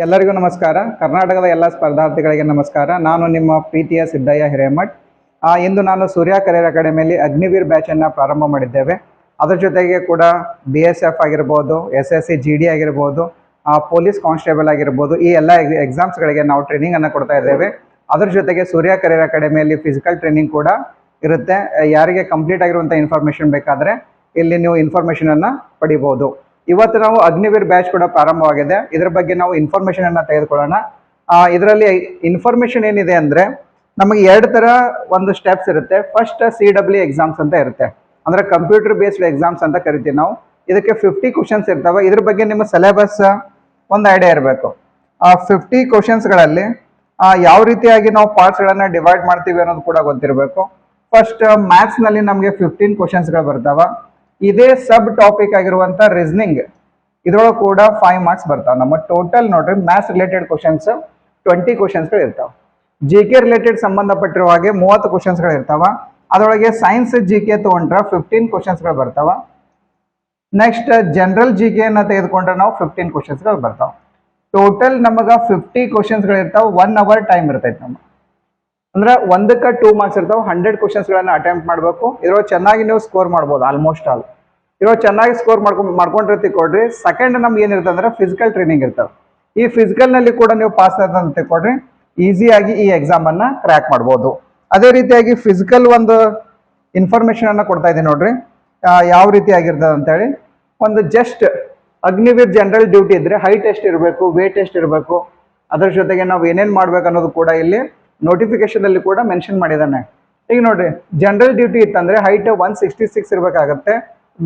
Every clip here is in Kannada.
ಎಲ್ಲರಿಗೂ ನಮಸ್ಕಾರ. ಕರ್ನಾಟಕದ ಎಲ್ಲ ಸ್ಪರ್ಧಾರ್ಥಿಗಳಿಗೆ ನಮಸ್ಕಾರ. ನಾನು ನಿಮ್ಮ ಪ್ರೀತಿಯ ಸಿದ್ದಯ್ಯ ಹಿರೇಮಠ್. ಇಂದು ನಾನು ಸೂರ್ಯ ಕರಿಯರ್ ಅಕಾಡೆಮಿಯಲ್ಲಿ ಅಗ್ನಿವೀರ್ ಬ್ಯಾಚನ್ನು ಪ್ರಾರಂಭ ಮಾಡಿದ್ದೇವೆ. ಅದರ ಜೊತೆಗೆ ಕೂಡ ಬಿ ಎಸ್ ಎಫ್ ಆಗಿರ್ಬೋದು S S C G D ಆಗಿರ್ಬೋದು ಪೊಲೀಸ್ ಕಾನ್ಸ್ಟೇಬಲ್ ಆಗಿರ್ಬೋದು, ಈ ಎಲ್ಲ ಎಕ್ಸಾಮ್ಸ್ಗಳಿಗೆ ನಾವು ಟ್ರೈನಿಂಗನ್ನು ಕೊಡ್ತಾ ಇದ್ದೇವೆ. ಅದರ ಜೊತೆಗೆ ಸೂರ್ಯ ಕರಿಯರ್ ಅಕಾಡೆಮಿಯಲ್ಲಿ ಫಿಸಿಕಲ್ ಟ್ರೈನಿಂಗ್ ಕೂಡ ಇರುತ್ತೆ. ಯಾರಿಗೆ ಕಂಪ್ಲೀಟ್ ಆಗಿರುವಂಥ ಇನ್ಫಾರ್ಮೇಷನ್ ಬೇಕಾದರೆ ಇಲ್ಲಿ ನೀವು ಇನ್ಫಾರ್ಮೇಷನನ್ನು ಪಡಿಬೋದು. ಇವತ್ತು ನಾವು ಅಗ್ನಿವೀರ್ ಬ್ಯಾಚ್ ಕೂಡ ಪ್ರಾರಂಭವಾಗಿದೆ. ಇದರ ಬಗ್ಗೆ ನಾವು ಇನ್ಫಾರ್ಮೇಶನ್ ಅನ್ನ ತೆಗೆದುಕೊಳ್ಳೋಣ. ಇದರಲ್ಲಿ ಇನ್ಫಾರ್ಮೇಶನ್ ಏನಿದೆ ಅಂದ್ರೆ, ನಮಗೆ ಎರಡು ತರ ಒಂದು ಸ್ಟೆಪ್ಸ್ ಇರುತ್ತೆ. ಫಸ್ಟ್ ಸಿ ಡಬ್ಲ್ಯೂ ಎಕ್ಸಾಮ್ಸ್ ಅಂತ ಇರುತ್ತೆ. ಅಂದ್ರೆ ಕಂಪ್ಯೂಟರ್ ಬೇಸ್ಡ್ ಎಕ್ಸಾಮ್ಸ್ ಅಂತ ಕರಿತೀವಿ ನಾವು. ಇದಕ್ಕೆ ಫಿಫ್ಟಿ ಕ್ವಶನ್ಸ್ ಇರ್ತಾವೆ. ಇದ್ರ ಬಗ್ಗೆ ನಿಮ್ಮ ಸಿಲೆಬಸ್ ಒಂದು ಐಡಿಯಾ ಇರಬೇಕು. ಆ ಫಿಫ್ಟಿ ಕ್ವಶನ್ಸ್ಗಳಲ್ಲಿ ಯಾವ ರೀತಿಯಾಗಿ ನಾವು ಪಾರ್ಟ್ಸ್ಗಳನ್ನು ಡಿವೈಡ್ ಮಾಡ್ತೀವಿ ಅನ್ನೋದು ಕೂಡ ಗೊತ್ತಿರಬೇಕು. ಫಸ್ಟ್ ಮ್ಯಾಥ್ಸ್ನಲ್ಲಿ ನಮಗೆ ಫಿಫ್ಟೀನ್ ಕ್ವಶನ್ಸ್ಗಳು ಬರ್ತಾವ. ಇದೇ ಸಬ್ ಟಾಪಿಕ್ ಆಗಿರುವಂತ ರೀಸನಿಂಗ್ ಇದ್ರೊಳಗೆ ಕೂಡ ಫೈವ್ ಮಾರ್ಕ್ಸ್ ಬರ್ತಾವೆ. ನಮ್ಮ ಟೋಟಲ್ ನೋಡ್ರಿ ಮ್ಯಾಥ್ಸ್ ರಿಲೇಟೆಡ್ ಕ್ವಶನ್ಸ್ ಟ್ವೆಂಟಿ ಕ್ವಶನ್ಸ್ಗಳು ಇರ್ತಾವ. ಜಿ ಕೆ ರಿಲೇಟೆಡ್ ಸಂಬಂಧಪಟ್ಟಿರುವ ಹಾಗೆ ಮೂವತ್ತು ಕ್ವಶನ್ಸ್ಗಳು ಇರ್ತಾವ. ಅದರೊಳಗೆ ಸೈನ್ಸ್ ಜಿ ಕೆ ತೊಗೊಂಡ್ರೆ ಫಿಫ್ಟೀನ್ ಕ್ವಶನ್ಸ್ಗಳು ಬರ್ತಾವ. ನೆಕ್ಸ್ಟ್ ಜನರಲ್ ಜಿ ಕೆ ಅನ್ನ ತೆಗೆದುಕೊಂಡ್ರೆ ನಾವು ಫಿಫ್ಟೀನ್ ಕ್ವಶನ್ಸ್ಗಳು ಬರ್ತಾವೆ. ಟೋಟಲ್ ನಮಗೆ ಫಿಫ್ಟಿ ಕ್ವಶನ್ಸ್ಗಳು ಇರ್ತಾವ. ಒನ್ ಅವರ್ ಟೈಮ್ ಇರ್ತೈತೆ ನಮ್ಮ ಅಂದ್ರೆ ಒಂದಕ್ಕೆ ಟೂ ಮಾರ್ಕ್ಸ್ ಇರ್ತಾವೆ. ಹಂಡ್ರೆಡ್ ಕ್ವಶನ್ಸ್ಗಳನ್ನ ಅಟೆಂಪ್ಟ್ ಮಾಡಬೇಕು. ಇದ್ರೊಳಗೆ ಚೆನ್ನಾಗಿ ನೀವು ಸ್ಕೋರ್ ಮಾಡ್ಬೋದು ಆಲ್ಮೋಸ್ಟ್ ಆಲ್ ಇದ್ರೊಳಗೆ ಚೆನ್ನಾಗಿ ಸ್ಕೋರ್ ಮಾಡ್ಕೊಂಡು ಮಾಡ್ಕೊಂಡಿರ್ತೀವಿ ಕೊಡ್ರಿ. ಸೆಕೆಂಡ್ ನಮ್ಗೆ ಏನಿರ್ತದೆ ಅಂದ್ರೆ ಫಿಸಿಕಲ್ ಟ್ರೈನಿಂಗ್ ಇರ್ತವೆ ಈ ಫಿಸಿಕಲ್ನಲ್ಲಿ ಕೂಡ ನೀವು ಪಾಸ್ ಅಂತ ತಿಳ್ಕೊಡ್ರಿ ಈಸಿಯಾಗಿ ಈ ಎಕ್ಸಾಮನ್ನು ಕ್ರ್ಯಾಕ್ ಮಾಡ್ಬೋದು. ಅದೇ ರೀತಿಯಾಗಿ ಫಿಸಿಕಲ್ ಒಂದು ಇನ್ಫಾರ್ಮೇಷನನ್ನು ಅನ್ನ ಕೊಡ್ತಾ ಇದ್ದೀನಿ ನೋಡ್ರಿ. ಯಾವ ರೀತಿ ಆಗಿರ್ತದೆ ಅಂತೇಳಿ ಒಂದು ಜಸ್ಟ್ ಅಗ್ನಿವೀರ್ ಜನರಲ್ ಡ್ಯೂಟಿ ಇದ್ರೆ ಹೈಟ್ ಎಷ್ಟು ಇರಬೇಕು ವೇಟ್ ಎಷ್ಟು ಇರಬೇಕು, ಅದರ ಜೊತೆಗೆ ನಾವು ಏನೇನು ಮಾಡ್ಬೇಕು ಅನ್ನೋದು ಕೂಡ ಇಲ್ಲಿ ನೋಟಿಫಿಕೇಶನ್ ಅಲ್ಲಿ ಕೂಡ ಮೆನ್ಷನ್ ಮಾಡಿದಾನೆ ಈಗ ನೋಡ್ರಿ ಜನರಲ್ ಡ್ಯೂಟಿ ಇತ್ತಂದ್ರೆ ಹೈಟ್ ಒನ್ ಸಿಕ್ಸ್ಟಿ ಸಿಕ್ಸ್ ಇರಬೇಕಾಗತ್ತೆ.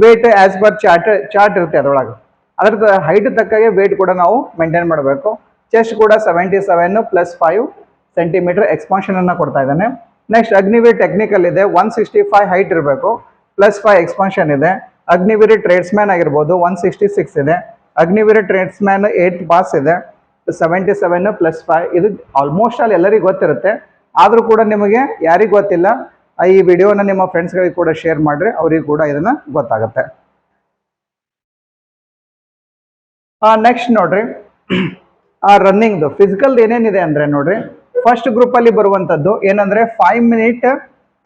Weight as per chart chart ಇರುತ್ತೆ ಅದರೊಳಗೆ. ಅದ್ರ ಹೈಟ್ ತಕ್ಕಾಗೆ ವೇಟ್ ಕೂಡ ನಾವು ಮೇಂಟೈನ್ ಮಾಡಬೇಕು. ಚೆಸ್ಟ್ ಕೂಡ seventy seven plus five centimetre expansion ಅನ್ನ ಕೊಡ್ತಾ ಇದ್ದಾನೆ. ನೆಕ್ಸ್ಟ್ ಅಗ್ನಿವೀರ್ ಟೆಕ್ನಿಕಲ್ ಇದೆ. ಒನ್ ಸಿಕ್ಸ್ಟಿ ಫೈವ್ ಹೈಟ್ ಇರಬೇಕು. ಪ್ಲಸ್ ಫೈವ್ ಎಕ್ಸ್ಪಾನ್ಷನ್ ಇದೆ. ಅಗ್ನಿವೀರ್ ಟ್ರೇಡ್ಸ್ಮ್ಯಾನ್ ಆಗಿರ್ಬೋದು ಒನ್ ಸಿಕ್ಸ್ಟಿ ಸಿಕ್ಸ್ ಇದೆ. ಅಗ್ನಿವೀರ್ ಟ್ರೇಡ್ಸ್ಮ್ಯಾನ್ ಏಟ್ ಪಾಸ್ ಇದೆ. ಸೆವೆಂಟಿ ಸೆವೆನ್ ಪ್ಲಸ್ ಫೈವ್ ಇದು ಆಲ್ಮೋಸ್ಟ್ ಆಲ್ ಎಲ್ಲರಿಗೂ ಗೊತ್ತಿರುತ್ತೆ. ಆದರೂ ಕೂಡ ನಿಮಗೆ ಯಾರಿಗೂ ಗೊತ್ತಿಲ್ಲ. ಈ ವಿಡಿಯೋನ ನಿಮ್ಮ ಫ್ರೆಂಡ್ಸ್ಗಳಿಗೆ ಕೂಡ ಶೇರ್ ಮಾಡ್ರಿ, ಅವ್ರಿಗೆ ಕೂಡ ಇದನ್ನ ಗೊತ್ತಾಗುತ್ತೆ. ನೆಕ್ಸ್ಟ್ ನೋಡ್ರಿ. ಆ ರನ್ನಿಂಗ್ದು ಫಿಸಿಕಲ್ ಏನೇನಿದೆ ಅಂದ್ರೆ ನೋಡ್ರಿ ಫಸ್ಟ್ ಗ್ರೂಪ್ ಅಲ್ಲಿ ಬರುವಂತದ್ದು ಏನಂದ್ರೆ ಫೈವ್ ಮಿನಿಟ್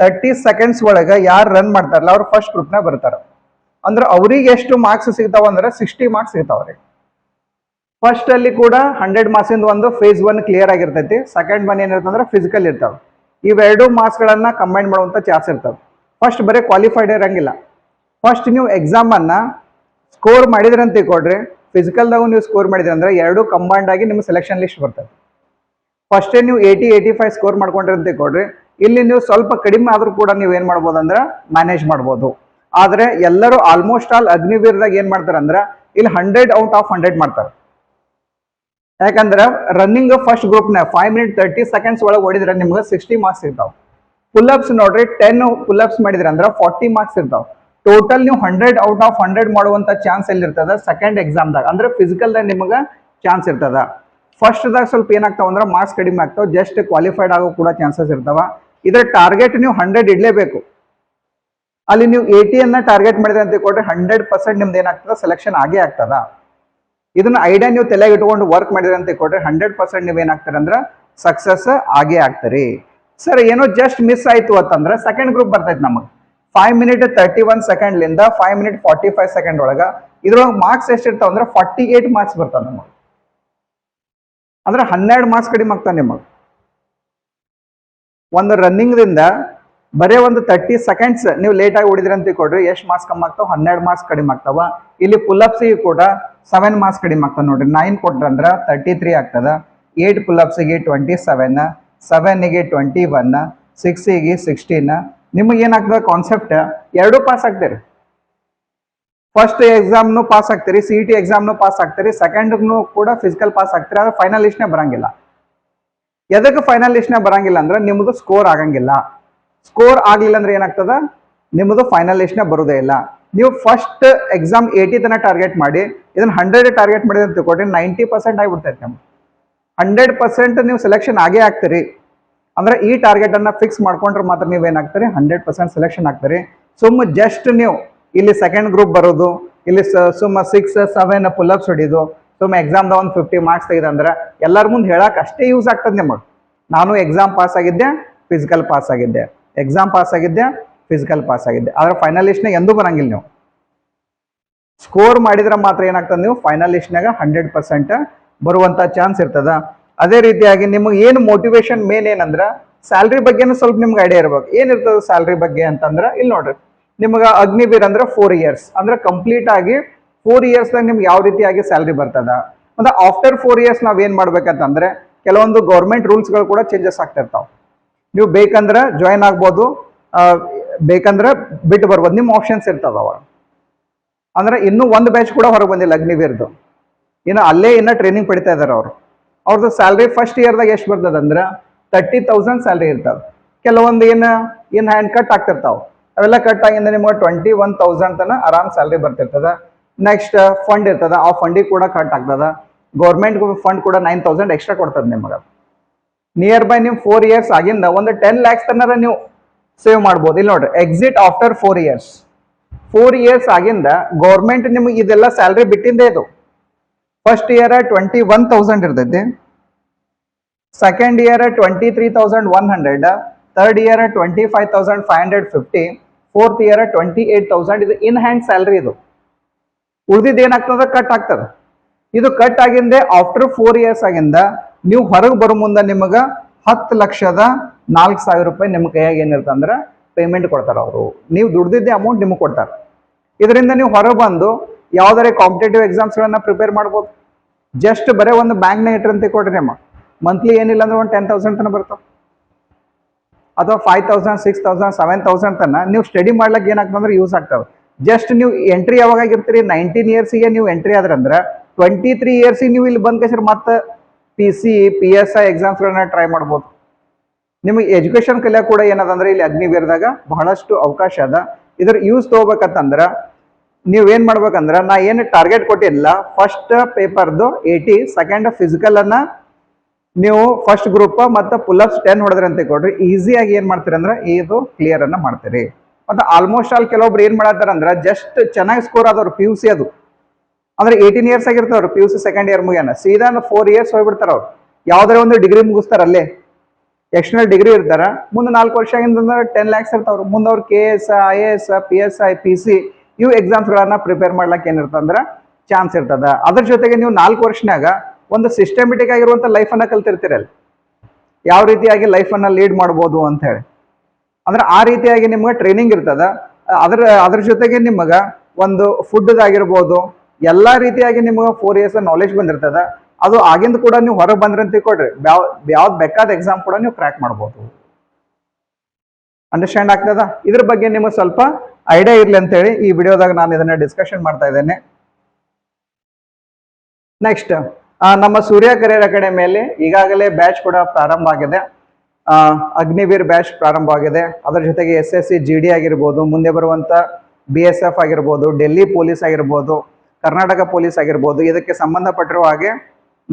ತರ್ಟಿ ಸೆಕೆಂಡ್ಸ್ ಒಳಗೆ ಯಾರು ರನ್ ಮಾಡ್ತಾರಲ್ಲ, ಅವ್ರು ಫಸ್ಟ್ ಗ್ರೂಪ್ನ ಬರ್ತಾರ. ಅಂದ್ರೆ ಅವ್ರಿಗೆ ಎಷ್ಟು ಮಾರ್ಕ್ಸ್ ಸಿಗ್ತಾವ ಅಂದ್ರೆ ಸಿಕ್ಸ್ಟಿ ಮಾರ್ಕ್ಸ್ ಸಿಗ್ತಾವ್ರಿ ಫಸ್ಟ್ ಅಲ್ಲಿ ಕೂಡ ಹಂಡ್ರೆಡ್ ಮಾರ್ಕ್ಸ್ ಇಂದ ಒಂದು ಫೇಸ್ ಒನ್ ಕ್ಲಿಯರ್ ಆಗಿರ್ತೈತಿ ಸೆಕೆಂಡ್ ಒನ್ ಏನಿರ್ತಂದ್ರೆ ಫಿಸಿಕಲ್ ಇರ್ತಾವ. ಇವೆರಡು ಮಾರ್ಕ್ಸ್ ಗಳನ್ನ ಕಂಬೈನ್ ಮಾಡುವಂತ ಚಾನ್ಸ್ ಇರ್ತಾವ. ಫಸ್ಟ್ ಬರೀ ಕ್ವಾಲಿಫೈಡ್ ಇರಂಗಿಲ್ಲ. ಫಸ್ಟ್ ನೀವು ಎಕ್ಸಾಮ್ ಅನ್ನ ಸ್ಕೋರ್ ಮಾಡಿದ್ರೆ ಅಂತ ತಿಳ್ಕೊಡ್ರಿ ಫಿಸಿಕಲ್ದಾಗ ನೀವು ಸ್ಕೋರ್ ಮಾಡಿದ್ರಿ ಅಂದ್ರೆ ಎರಡು ಕಂಬೈಂಡ್ ಆಗಿ ನಿಮ್ಮ ಸೆಲೆಕ್ಷನ್ ಲಿಸ್ಟ್ ಬರ್ತದೆ. ಫಸ್ಟೇ ನೀವು ಏಯ್ಟಿ ಏಯ್ಟಿ ಫೈವ್ ಸ್ಕೋರ್ ಮಾಡ್ಕೊಂಡ್ರಿ ಅಂತ ತಿಳ್ಕೊಡ್ರಿ ಇಲ್ಲಿ ನೀವು ಸ್ವಲ್ಪ ಕಡಿಮೆ ಆದ್ರೂ ಕೂಡ ನೀವು ಏನು ಮಾಡ್ಬೋದು ಅಂದ್ರೆ ಮ್ಯಾನೇಜ್ ಮಾಡ್ಬೋದು. ಆದ್ರೆ ಎಲ್ಲರೂ ಆಲ್ಮೋಸ್ಟ್ ಆಲ್ ಅಗ್ನಿವೀರ್ದಾಗ ಏನು ಮಾಡ್ತಾರೆ ಅಂದ್ರೆ ಇಲ್ಲಿ ಹಂಡ್ರೆಡ್ ಔಟ್ ಆಫ್ ಹಂಡ್ರೆಡ್ ಮಾಡ್ತಾರೆ. ಯಾಕಂದ್ರೆ ರನ್ನಿಂಗ್ ಫಸ್ಟ್ ಗ್ರೂಪ್ನ ಫೈವ್ ಮಿನಿಟ್ ತರ್ಟಿ ಸೆಕೆಂಡ್ಸ್ ಒಳಗೆ ಓಡಿದ್ರೆ ನಿಮ್ಗೆ ಸಿಕ್ಸ್ಟಿ ಮಾರ್ಕ್ಸ್ ಇರ್ತಾವೆ. ಪುಲ್ಅಪ್ಸ್ ನೋಡ್ರಿ ಟೆನ್ ಪುಲ್ಅಪ್ಸ್ ಮಾಡಿದ್ರೆ ಅಂದ್ರೆ ಫಾರ್ಟಿ ಮಾರ್ಕ್ಸ್ ಇರ್ತಾವೆ. ಟೋಟಲ್ ನೀವು ಹಂಡ್ರೆಡ್ ಔಟ್ ಆಫ್ ಹಂಡ್ರೆಡ್ ಮಾಡುವಂತ ಚಾನ್ಸ್ ಎಲ್ಲಿರ್ತದ? ಸೆಕೆಂಡ್ ಎಕ್ಸಾಮ್ದಾಗ ಅಂದ್ರೆ ಫಿಸಿಕಲ್ದಾಗ ನಿಮಗೆ ಚಾನ್ಸ್ ಇರ್ತದ. ಫಸ್ಟ್ದಾಗ ಸ್ವಲ್ಪ ಏನಾಗ್ತಾವ ಅಂದ್ರೆ ಮಾರ್ಕ್ಸ್ ಕಡಿಮೆ ಆಗ್ತಾವ. ಜಸ್ಟ್ ಕ್ವಾಲಿಫೈಡ್ ಆಗೋ ಕೂಡ ಚಾನ್ಸಸ್ ಇರ್ತಾವ. ಇದ್ರ ಟಾರ್ಗೆಟ್ ನೀವು ಹಂಡ್ರೆಡ್ ಇಡ್ಲೇಬೇಕು. ಅಲ್ಲಿ ನೀವು ಏಯ್ಟಿಯನ್ನ ಟಾರ್ಗೆಟ್ ಮಾಡಿದ್ರೆ ಅಂತ ಕೊಟ್ಟರೆ ಹಂಡ್ರೆಡ್ ಪರ್ಸೆಂಟ್ ನಿಮ್ದು ಏನಾಗ್ತದೆ? ಸೆಲೆಕ್ಷನ್ ಆಗೇ ಆಗ್ತದ. ಇದನ್ನ ಐಡಿಯಾ ನೀವು ತಲೆಗೆ ಇಟ್ಕೊಂಡು ವರ್ಕ್ ಮಾಡಿದ್ರೆ ಅಂತ ಹಂಡ್ರೆಡ್ ಪರ್ಸೆಂಟ್ ನೀವು ಏನಾಗ್ತಾರೆ ಅಂದ್ರೆ ಸಕ್ಸಸ್ ಆಗೇ ಆಗ್ತೀರಿ. ಸರ್, ಏನೋ ಜಸ್ಟ್ ಮಿಸ್ ಆಯ್ತು ಅಂತಂದ್ರೆ ಸೆಕೆಂಡ್ ಗ್ರೂಪ್ ಬರ್ತೈತೆ ನಮಗೆ. Five minute thirty one ಸೆಕೆಂಡ್ಲಿಂದ five minute forty five second ಒಳಗ ಇದ್ರೊಳಗೆ ಮಾರ್ಕ್ಸ್ ಎಷ್ಟಿರ್ತಾವ ಅಂದ್ರೆ ಫಾರ್ಟಿ ಏಟ್ ಮಾರ್ಕ್ಸ್ ಬರ್ತಾವ ನಮಗೆ. ಅಂದ್ರೆ ಹನ್ನೆರಡು ಮಾರ್ಕ್ಸ್ ಕಡಿಮೆ ಆಗ್ತಾವ ನಿಮಗೆ. ಒಂದು ರನ್ನಿಂಗ್ದಿಂದ ಬರೇ ಒಂದು ತರ್ಟಿ ಸೆಕೆಂಡ್ಸ್ ನೀವು ಲೇಟ್ ಆಗಿ ಹೊಡಿದ್ರಿ ಅಂತ ಕೊಡ್ರಿ ಎಷ್ಟು ಮಾರ್ಕ್ಸ್ ಕಮ್ಮಿ ಆಗ್ತಾವ? ಹನ್ನೆರಡು ಮಾರ್ಕ್ಸ್ ಕಡಿಮೆ ಆಗ್ತಾವ. ಇಲ್ಲಿ ಪುಲ್ಅಪ್ಸಿಗೆ ಕೂಡ ಸೆವೆನ್ ಮಾರ್ಕ್ಸ್ ಕಡಿಮೆ ಆಗ್ತಾವ ನೋಡ್ರಿ. ನೈನ್ ಕೊಟ್ರಂದ್ರ ತರ್ಟಿ ತ್ರೀ ಆಗ್ತದ. ಏಟ್ ಪುಲ್ಅಪ್ಸಿಗೆ ಟ್ವೆಂಟಿ ಸೆವೆನ್ ಸೆವೆನ್ಗೆ ಟ್ವೆಂಟಿ ಒನ್ ಸಿಕ್ಸಿಗೆ ಸಿಕ್ಸ್ಟೀನ್ ನಿಮಗೆ ಏನಾಗ್ತದ ಕಾನ್ಸೆಪ್ಟ್ ಎರಡೂ ಪಾಸ್ ಆಗ್ತೀರಿ. ಫಸ್ಟ್ ಎಕ್ಸಾಮ್ನು ಪಾಸ್ ಆಗ್ತೀರಿ ಸಿ ಟಿ ಎಕ್ಸಾಮ್ನು ಪಾಸ್ ಆಗ್ತೀರಿ ಸೆಕೆಂಡ್ನು ಕೂಡ ಫಿಸಿಕಲ್ ಪಾಸ್ ಆಗ್ತೀರಿ, ಆದ್ರೆ ಫೈನಲ್ ಲಿಸ್ಟ್ನೇ ಬರಂಗಿಲ್ಲ. ಎದಕ್ಕೆ ಫೈನಲ್ ಲಿಸ್ಟ್ನೇ ಬರಂಗಿಲ್ಲ ಅಂದ್ರೆ ನಿಮ್ಮದು ಸ್ಕೋರ್ ಆಗಂಗಿಲ್ಲ. ಸ್ಕೋರ್ ಆಗ್ಲಿಲ್ಲ ಅಂದ್ರೆ ಏನಾಗ್ತದ? ನಿಮ್ಮದು ಫೈನಲ್ ಲಿಸ್ಟ್ನ ಬರೋದೇ ಇಲ್ಲ. ನೀವು ಫಸ್ಟ್ ಎಕ್ಸಾಮ್ ಏಯ್ಟಿ ತನ ಟಾರ್ಗೆಟ್ ಮಾಡಿ, ಇದನ್ನ ಹಂಡ್ರೆಡ್ ಟಾರ್ಗೆಟ್ ಮಾಡಿದ್ರೆ ಅಂತ ತಿಳ್ಕೊಟ್ರಿ ನೈಂಟಿ ಪರ್ಸೆಂಟ್ ಆಗಿಬಿಡ್ತೈತೆ ನಮ್ಗೆ ಹಂಡ್ರೆಡ್ ಪರ್ಸೆಂಟ್ ನೀವು ಸೆಲೆಕ್ಷನ್ ಆಗೇ ಆಗ್ತೀರಿ. ಅಂದ್ರೆ ಈ ಟಾರ್ಗೆಟ್ ಅನ್ನ ಫಿಕ್ಸ್ ಮಾಡ್ಕೊಂಡ್ರೆ ಮಾತ್ರ ನೀವು ಏನಾಗ್ತೀರಿ? ಹಂಡ್ರೆಡ್ ಪರ್ಸೆಂಟ್ ಸೆಲೆಕ್ಷನ್ ಆಗ್ತೀರಿ. ಸುಮ್ಮ ಜಸ್ಟ್ ನೀವು ಇಲ್ಲಿ ಸೆಕೆಂಡ್ ಗ್ರೂಪ್ ಬರೋದು, ಇಲ್ಲಿ ಸುಮ್ಮ ಸಿಕ್ಸ್ ಸೆವೆನ್ ಪುಲ್ಅಪ್ಸ್ ಹೊಡಿಯೋದು ಸುಮ್ಮ ಎಕ್ಸಾಮ್ದ ಒಂದು ಫಿಫ್ಟಿ ಮಾರ್ಕ್ಸ್ ತೆಗೆದಂದ್ರೆ ಎಲ್ಲರ ಮುಂದೆ ಹೇಳಕ್ ಅಷ್ಟೇ ಯೂಸ್ ಆಗ್ತದೆ ನಿಮಗೆ. ನಾನು ಎಕ್ಸಾಮ್ ಪಾಸ್ ಆಗಿದ್ದೆ ಫಿಸಿಕಲ್ ಪಾಸ್ ಆಗಿದ್ದೆ. ಎಕ್ಸಾಮ್ ಪಾಸ್ ಆಗಿದ್ದೆ ಫಿಸಿಕಲ್ ಪಾಸ್ ಆಗಿದ್ದೆ ಆದ್ರೆ ಫೈನಲ್ ಎಂದೂ ಬರಂಗಿಲ್ಲ ನೀವು. ಸ್ಕೋರ್ ಮಾಡಿದ್ರೆ ಮಾತ್ರ ಏನಾಗ್ತದೆ ನೀವು? ಫೈನಲ್ ಲಿಸ್ಟ್ನಾಗ ಹಂಡ್ರೆಡ್ ಪರ್ಸೆಂಟ್ ಬರುವಂತ ಚಾನ್ಸ್ ಇರ್ತದ. ಅದೇ ರೀತಿಯಾಗಿ ನಿಮಗೆ ಏನು ಮೋಟಿವೇಶನ್ ಮೇನ್ ಏನಂದ್ರ? ಸ್ಯಾಲ್ರಿ ಬಗ್ಗೆನೂ ಸ್ವಲ್ಪ ನಿಮ್ಗೆ ಐಡಿಯಾ ಇರ್ಬೇಕು. ಏನಿರ್ತದೆ ಸ್ಯಾಲ್ರಿ ಬಗ್ಗೆ ಅಂತಂದ್ರೆ, ಇಲ್ಲಿ ನೋಡ್ರಿ. ನಿಮ್ಗೆ ಅಗ್ನಿವೀರ್ ಅಂದ್ರೆ ಫೋರ್ ಇಯರ್ಸ್ ಅಂದ್ರೆ ಕಂಪ್ಲೀಟ್ ಆಗಿ ಫೋರ್ ಇಯರ್ಸ್ದಾಗ ನಿಮ್ಗೆ ಯಾವ ರೀತಿಯಾಗಿ ಸ್ಯಾಲ್ರಿ ಬರ್ತದ? ಮತ್ತೆ ಆಫ್ಟರ್ ಫೋರ್ ಇಯರ್ಸ್ ನಾವ್ ಏನ್ ಮಾಡ್ಬೇಕಂತಂದ್ರೆ, ಕೆಲವೊಂದು ಗೌರ್ಮೆಂಟ್ ರೂಲ್ಸ್ಗಳು ಕೂಡ ಚೇಂಜಸ್ ಆಗ್ತಿರ್ತಾವ ನೀವು ಬೇಕಂದ್ರೆ ಜಾಯಿನ್ ಆಗ್ಬೋದು. ಬೇಕಂದ್ರೆ ಬಿಟ್ಟು ಬರ್ಬೋದು. ನಿಮ್ಮ ಆಪ್ಷನ್ಸ್ ಇರ್ತದ ಅವಾಗ. ಅಂದ್ರೆ ಇನ್ನೂ ಒಂದು ಬ್ಯಾಚ್ ಕೂಡ ಹೊರಗೆ ಬಂದಿಲ್ಲ ಅಗ್ನಿವೀರ್ದು. ಇನ್ನು ಅಲ್ಲೇ ಇನ್ನ ಟ್ರೈನಿಂಗ್ ಪಡಿತಾ ಇದಾರೆ ಅವರು. ಅವ್ರದ್ದು ಸ್ಯಾಲ್ರಿ ಫಸ್ಟ್ ಇಯರ್ದಾಗ ಎಷ್ಟು ಬರ್ತದ ಅಂದ್ರೆ ತರ್ಟಿ ತೌಸಂಡ್ ಸ್ಯಾಲ್ರಿ ಇರ್ತದೆ. ಕೆಲವೊಂದು ಏನು ಇನ್ ಹ್ಯಾಂಡ್ ಕಟ್ ಆಗ್ತಿರ್ತಾವ. ಅವೆಲ್ಲ ಕಟ್ ಆಗಿಂದ ನಿಮ್ಗೆ ಟ್ವೆಂಟಿ ಒನ್ ತೌಸಂಡ್ ತನ ಆರಾಮ್ ಸ್ಯಾಲ್ರಿ ಬರ್ತಿರ್ತದ. ನೆಕ್ಸ್ಟ್ ಫಂಡ್ ಇರ್ತದ. ಆ ಫಂಡಿಗೆ ಕೂಡ ಕಟ್ ಆಗ್ತದ. ಗೌರ್ಮೆಂಟ್ ಫಂಡ್ ಕೂಡ ನೈನ್ ತೌಸಂಡ್ ಎಕ್ಸ್ಟ್ರಾ ಕೊಡ್ತದೆ ನಿಮಗೆ. ನಿಯರ್ ಬೈ ನೀವು ಫೋರ್ ಇಯರ್ಸ್ ಆಗಿಂದ ಒಂದು ಟೆನ್ ಲ್ಯಾಕ್ಸ್ ತನಕ ನೀವು ಸೇವ್ ಮಾಡ್ಬೋದು. ಇಲ್ಲಿ ನೋಡ್ರಿ exit after four years four years ಆಗಿಂದ ಗೌರ್ಮೆಂಟ್ ನಿಮಗೆ ಇದೆಲ್ಲ ಸ್ಯಾಲ್ರಿ ಬಿಟ್ಟಿಂದೇ ಇದು. First year twenty one thousand ಇರ್ತೈತಿ. Second year twenty three thousand one hundred third year twenty five thousand five hundred fifty fourth year twenty eight thousand ಇದು ಇನ್ ಹ್ಯಾಂಡ್ ಸ್ಯಾಲ್ರಿ ಇದು. ಉಳಿದಿದ್ದು ಏನಾಗ್ತದ? ಕಟ್ ಆಗ್ತದ. ಇದು ಕಟ್ ಆಗಿಂದೆ ಆಫ್ಟರ್ ಫೋರ್ ಇಯರ್ಸ್ ಆಗಿಂದ ನೀವು ಹೊರಗೆ ಬರೋ ಮುಂದೆ ನಿಮಗೆ ಹತ್ತು ಲಕ್ಷದ ನಾಲ್ಕು ಸಾವಿರ ರೂಪಾಯಿ ನಿಮ್ಮ ಕೈಯಾಗ ಅಂದ್ರೆ ಪೇಮೆಂಟ್ ಕೊಡ್ತಾರೆ ಅವರು. ನೀವು ದುಡ್ದಿದ್ದೆ ಅಮೌಂಟ್ ನಿಮಗೆ ಕೊಡ್ತಾರೆ. ಇದರಿಂದ ನೀವು ಹೊರಗೆ ಬಂದು ಯಾವ್ದಾರೆ ಕಾಂಪಿಟೇಟಿವ್ ಎಕ್ಸಾಮ್ಸ್ಗಳನ್ನ ಪ್ರಿಪೇರ್ ಮಾಡ್ಬೋದು. ಜಸ್ಟ್ ಬರೀ ಒಂದು ಬ್ಯಾಂಕ್ನಾಗ ಇಟ್ಟರಂತೆ ಕೊಡ್ರಿ ಅಮ್ಮ. ಮಂತ್ಲಿ ಏನಿಲ್ಲ ಅಂದ್ರೆ ಒಂದು ಟೆನ್ ತೌಸಂಡ್ ತನಕ ಬರ್ತಾವೆ. ಅಥವಾ five thousand six thousand seven thousand ತನ ನೀವು ಸ್ಟಡಿ ಮಾಡ್ಲಿಕ್ಕೆ ಏನಾಗ್ತಂದ್ರೆ ಯೂಸ್ ಆಗ್ತಾವೆ. ಜಸ್ಟ್ ನೀವು ಎಂಟ್ರಿ ಯಾವಾಗ ಆಗಿರ್ತೀರಿ? ನೈನ್ಟೀನ್ ಇಯರ್ಸಿಗೆ ನೀವು ಎಂಟ್ರಿ ಆದ್ರಂದ್ರೆ ಟ್ವೆಂಟಿ ತ್ರೀ ಇಯರ್ಸಿಗೆ ನೀವು ಇಲ್ಲಿ ಬಂದ್ ಕಸಿರ್ ಮತ್ತೆ P C P S I ಎಕ್ಸಾಮ್ಸ್ಗಳನ್ನ try ಮಾಡ್ಬೋದು. ನಿಮಗೆ ಎಜುಕೇಷನ್ ಕಲಿಯೋ ಕೂಡ ಏನದಂದ್ರೆ ಇಲ್ಲಿ ಅಗ್ನಿವೀರದಾಗ ಬಹಳಷ್ಟು ಅವಕಾಶ ಅದ. ಇದ್ರ ಯೂಸ್ ತಗೋಬೇಕಂತಂದ್ರ ನೀವು ಏನ್ ಮಾಡ್ಬೇಕಂದ್ರ ನಾ ಏನು ಟಾರ್ಗೆಟ್ ಕೊಟ್ಟಿಲ್ಲ ಫಸ್ಟ್ ಪೇಪರ್ದು ಏಯ್ಟಿ ಸೆಕೆಂಡ್ ಫಿಸಿಕಲ್ ಅನ್ನ ನೀವು ಫಸ್ಟ್ ಗ್ರೂಪ್ ಮತ್ತೆ ಪುಲ್ಅಪ್ಸ್ ಟೆನ್ ಹೊಡೆದ್ರೆ ಅಂತ ಕೊಡ್ರಿ ಈಸಿಯಾಗಿ ಏನು ಮಾಡ್ತೀರಿ ಅಂದ್ರೆ ಇದು ಕ್ಲಿಯರ್ ಅನ್ನ ಮಾಡ್ತೀರಿ. ಮತ್ತೆ ಆಲ್ಮೋಸ್ಟ್ ಆಲ್ ಕೆಲವೊಬ್ರು ಏನು ಮಾಡತ್ತಾರ ಅಂದ್ರೆ ಜಸ್ಟ್ ಚೆನ್ನಾಗಿ ಸ್ಕೋರ್ ಆದವ್ರು ಪಿ ಯು ಸಿ ಅದು. ಅಂದ್ರೆ ಏಯ್ಟೀನ್ ಇಯರ್ಸ್ ಆಗಿರ್ತಾರ P U C second year ಮುಗಿಯನ. ಸೀದಾ ಫೋರ್ ಇಯರ್ಸ್ ಹೋಗ್ಬಿಡ್ತಾರ ಅವ್ರು. ಯಾವ್ದಾರ ಒಂದು ಡಿಗ್ರಿ ಮುಗಿಸ್ತಾರ ಅಲ್ಲೇ. ಎಕ್ಸ್ಟರ್ನಲ್ ಡಿಗ್ರಿ ಇರ್ತಾರ. ಮುಂದೆ ನಾಲ್ಕು ವರ್ಷ ಆಗಿಂದ್ರೆ ಟೆನ್ ಲ್ಯಾಕ್ಸ್ ಇರ್ತಾವ್ರು ಮುಂದೆ ಅವ್ರು K S I A S P S I P C ಇವು ಎಕ್ಸಾಮ್ಸ್ಗಳನ್ನ ಪ್ರಿಪೇರ್ ಮಾಡ್ಲಕ್ಕೆ ಏನಿರ್ತಂದ್ರೆ ಚಾನ್ಸ್ ಇರ್ತದ. ಅದ್ರ ಜೊತೆಗೆ ನೀವು ನಾಲ್ಕು ವರ್ಷನಾಗ ಒಂದು ಸಿಸ್ಟಮೆಟಿಕ್ ಆಗಿರುವಂತ ಲೈಫ್ ಅನ್ನ ಕಲ್ತಿರ್ತೀರಲ್ಲ. ಯಾವ ರೀತಿಯಾಗಿ ಲೈಫ್ ಅನ್ನ ಲೀಡ್ ಮಾಡ್ಬೋದು ಅಂತ ಹೇಳಿ. ಅಂದ್ರೆ ಆ ರೀತಿಯಾಗಿ ನಿಮ್ಗೆ ಟ್ರೈನಿಂಗ್ ಇರ್ತದ. ಅದ್ರ ಅದ್ರ ಜೊತೆಗೆ ನಿಮಗೆ ಒಂದು ಫುಡ್ ಆಗಿರ್ಬೋದು ಎಲ್ಲಾ ರೀತಿಯಾಗಿ ನಿಮ್ಗೆ ಫೋರ್ ಇಯರ್ಸ್ ನಾಲೆಜ್ ಬಂದಿರ್ತದ. ಅದು ಆಗಿಂದ ಕೂಡ ನೀವು ಹೊರಗೆ ಬಂದ್ರೆ ಅಂತ ತಿಳ್ಕೊಡ್ರಿ ಯಾವ ಯಾವ್ದು ಬೇಕಾದ ಎಕ್ಸಾಮ್ ಕೂಡ ನೀವು ಕ್ರ್ಯಾಕ್ ಮಾಡ್ಬೋದು. ಅಂಡರ್ಸ್ಟ್ಯಾಂಡ್ ಆಗ್ತದ? ಇದ್ರ ಬಗ್ಗೆ ನಿಮಗೆ ಸ್ವಲ್ಪ ಐಡಿಯಾ ಇರ್ಲಿ ಅಂತೇಳಿ ಈ ವಿಡಿಯೋದಾಗ ನಾನು ಇದನ್ನ ಡಿಸ್ಕಷನ್ ಮಾಡ್ತಾ ಇದ್ದೇನೆ. ನೆಕ್ಸ್ಟ್ ನಮ್ಮ ಸೂರ್ಯ ಕರಿಯರ್ ಅಕಾಡೆಮಿಯಲ್ಲಿ ಈಗಾಗಲೇ ಬ್ಯಾಚ್ ಕೂಡ ಪ್ರಾರಂಭ ಆಗಿದೆ. ಅಗ್ನಿವೀರ್ ಬ್ಯಾಚ್ ಪ್ರಾರಂಭ ಆಗಿದೆ. ಅದರ ಜೊತೆಗೆ S S C G D ಆಗಿರ್ಬೋದು, ಮುಂದೆ ಬರುವಂತ ಬಿ ಎಸ್ ಎಫ್ ಆಗಿರ್ಬೋದು ಡೆಲ್ಲಿ ಪೊಲೀಸ್ ಆಗಿರ್ಬೋದು ಕರ್ನಾಟಕ ಪೊಲೀಸ್ ಆಗಿರ್ಬೋದು, ಇದಕ್ಕೆ ಸಂಬಂಧಪಟ್ಟಿರುವ ಹಾಗೆ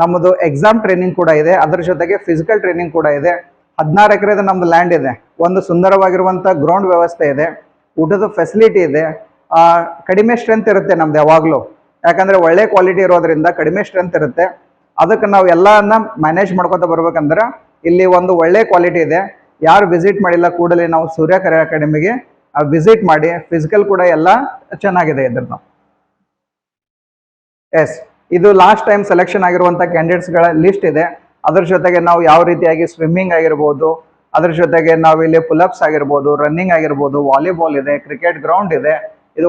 ನಮ್ಮದು ಎಕ್ಸಾಮ್ ಟ್ರೈನಿಂಗ್ ಕೂಡ ಇದೆ. ಅದರ ಜೊತೆಗೆ ಫಿಸಿಕಲ್ ಟ್ರೈನಿಂಗ್ ಕೂಡ ಇದೆ. ಹದಿನಾರು ಎಕರೆದ ನಮ್ಮದು ಲ್ಯಾಂಡ್ ಇದೆ. ಒಂದು ಸುಂದರವಾಗಿರುವಂಥ ಗ್ರೌಂಡ್ ವ್ಯವಸ್ಥೆ ಇದೆ. ಊಟದ ಫೆಸಿಲಿಟಿ ಇದೆ. ಕಡಿಮೆ ಸ್ಟ್ರೆಂತ್ ಇರುತ್ತೆ ನಮ್ದು ಯಾವಾಗಲೂ. ಯಾಕಂದರೆ ಒಳ್ಳೆ ಕ್ವಾಲಿಟಿ ಇರೋದ್ರಿಂದ ಕಡಿಮೆ ಸ್ಟ್ರೆಂತ್ ಇರುತ್ತೆ. ಅದಕ್ಕೆ ನಾವು ಎಲ್ಲನ್ನ ಮ್ಯಾನೇಜ್ ಮಾಡ್ಕೊತ ಬರ್ಬೇಕಂದ್ರೆ ಇಲ್ಲಿ ಒಂದು ಒಳ್ಳೆ ಕ್ವಾಲಿಟಿ ಇದೆ. ಯಾರು ವಿಸಿಟ್ ಮಾಡಿಲ್ಲ, ಕೂಡಲೇ ನಾವು ಸೂರ್ಯ ಕರೆ ಅಕಾಡೆಮಿಗೆ ವಿಸಿಟ್ ಮಾಡಿ ಫಿಸಿಕಲ್ ಕೂಡ ಎಲ್ಲ ಚೆನ್ನಾಗಿದೆ ಇದ್ರದ್ದು ಎಸ್ ಇದು ಲಾಸ್ಟ್ ಟೈಮ್ ಸೆಲೆಕ್ಷನ್ ಆಗಿರುವಂತ ಕ್ಯಾಂಡಿಡೇಟ್ಸ್ಗಳ ಲಿಸ್ಟ್ ಇದೆ. ಅದ್ರ ಜೊತೆಗೆ ನಾವು ಯಾವ ರೀತಿಯಾಗಿ ಸ್ವಿಮ್ಮಿಂಗ್ ಆಗಿರ್ಬೋದು, ಅದ್ರ ಜೊತೆಗೆ ನಾವು ಇಲ್ಲಿ ಪುಲಪ್ಸ್ ಆಗಿರ್ಬೋದು ರನ್ನಿಂಗ್ ಆಗಿರ್ಬೋದು ವಾಲಿಬಾಲ್ ಇದೆ ಕ್ರಿಕೆಟ್ ಗ್ರೌಂಡ್ ಇದೆ.